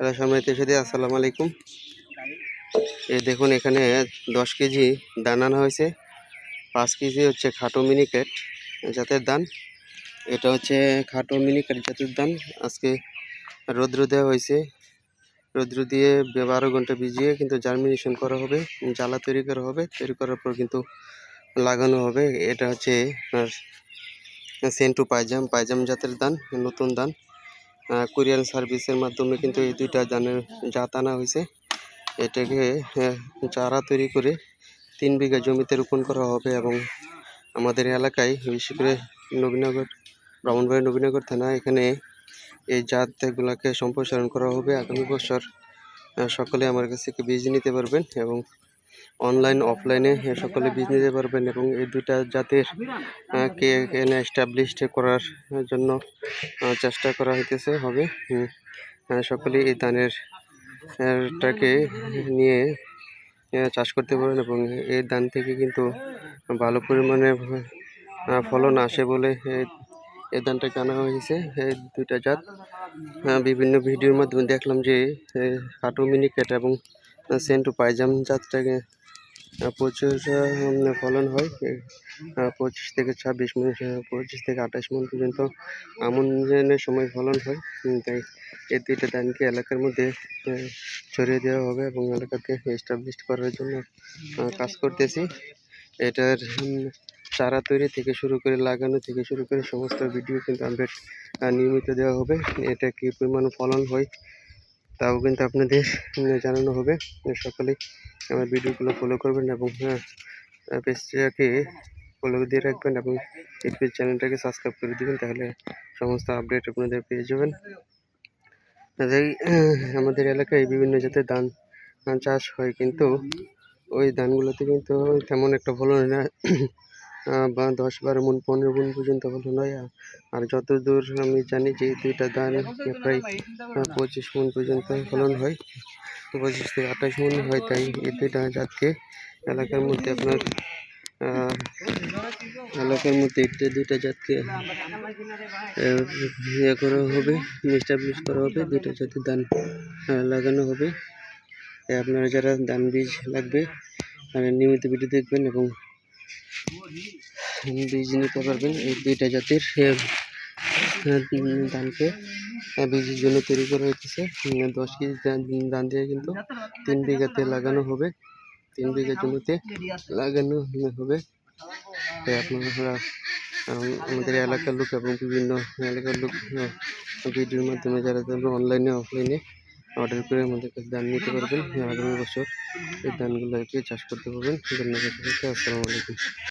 Hello আসসালামু আলাইকুম। এই দেখুন, এখানে দশ কেজি দান আনা হয়েছে। পাঁচ কেজি হচ্ছে খাটো মিনিকেট জাতের দান। এটা হচ্ছে খাটো মিনিকেট জাতের দান। আজকে রৌদ্র দেওয়া হয়েছে। রৌদ্র দিয়ে বারো ঘণ্টা ভিজিয়ে কিন্তু জার্মিনেশন করা হবে, জ্বালা তৈরি করা হবে। তৈরি করার পর কিন্তু লাগানো হবে। এটা হচ্ছে আপনার সেন্টু পায়জাম পাইজাম জাতের দান, নতুন দান। কুরিয়ার সার্ভিসের মাধ্যমে কিন্তু এই দুইটা দানের জাত আনা হয়েছে। এটাকে চারা তৈরি করে তিন বিঘা জমিতে রোপণ করা হবে এবং আমাদের এলাকায়, বিশেষ করে নবীনগর ব্রাহ্মণবাড়ি নবীনগর থানা, এখানে এই জাতগুলোকে সম্প্রসারণ করা হবে। আগামী বছর সকলে আমার কাছ থেকে বীজ নিতে পারবেন এবং অনলাইন অফলাইনে সকলে বীজ নিতে পারবেন এবং এই দুইটা জাতের কে এখানে এস্টাবলিশড করার জন্য চেষ্টা করা হইতেছে, হবে। সকলে এই ধানের টাকে নিয়ে চাষ করতে পারেন এবং এই ধান থেকে কিন্তু ভালো পরিমাণে ফলন আসে বলে এই- ধানটাকে আনা হয়েছে। এই দুইটা জাত। বিভিন্ন ভিডিওর মাধ্যমে দেখলাম যে কাটু মিনিকেট এবং সেন্টু পাইজাম জাতটাকে প্রচুর ফলন হয়। পঁচিশ থেকে ছাব্বিশ মন আহ, পঁচিশ থেকে আঠাশ মন পর্যন্ত আমনের সময় ফলন হয়। তাই এই দুইটা ধানকে এলাকার মধ্যে ছড়িয়ে দেওয়া হবে এবং এলাকাকে এস্টাবলিশ করার জন্য কাজ করতেছি। এটার চারা তৈরি থেকে শুরু করে লাগানো থেকে শুরু করে সমস্ত ভিডিও কিন্তু আপডেট নিয়মিত দেওয়া হবে। এটা কি পরিমাণ ফলন হয় তাও কিন্তু আপনাদের জানানো হবে। সকলেই আমার ভিডিওগুলো ফলো করবেন এবং পেজটাকে ফলো দিয়ে রাখবেন এবং ইউটিউব চ্যানেলটাকে সাবস্ক্রাইব করে দেবেন, তাহলে সমস্ত আপডেট আপনাদের পেয়ে যাবেন। তাই আমাদের এলাকায় বিভিন্ন জাতের ধান চাষ হয়, কিন্তু ওই ধানগুলোতে কিন্তু তেমন একটা ফলন হয় না। বা দশ বারো মন, পনেরো মন পর্যন্ত ফলন হয় আর- আর যতদূর আমি জানি যে দুইটা ধান প্রায় পঁচিশ মন পর্যন্ত ফলন হয়। পঁচিশ থেকে আঠাশ মন হয় তাই এই দুইটা জাতকে এলাকার মধ্যে আপনার এলাকার মধ্যে একটা দুইটা জাতকে ইয়ে করা হবে এস্টাবলিশ করা হবে, দুইটা জাতের ধান লাগানো হবে। আপনারা যারা ধান বীজ লাগবে নিয়মিত ভিডিও দেখবেন এবং বীজ নিতে পারবেন, এই দুইটা জাতের ধানকে বীজের জন্য তৈরি করা হইতেছে। দশ কেজি ধান দিয়ে কিন্তু তিন বিঘাতে লাগানো হবে। তিন বিঘা জমিতে লাগানো হবে। তাই আপনারা আমাদের এলাকার লোক এবং বিভিন্ন এলাকার লোক ভিডিওর মাধ্যমে যারা অনলাইনে অফলাইনে অর্ডার করে আমাদের কাছে ধান নিতে পারবেন। আগামী বছর এই ধানগুলোকে চাষ করতে পারবেন। ধন্যবাদ আসসালামু আলাইকুম।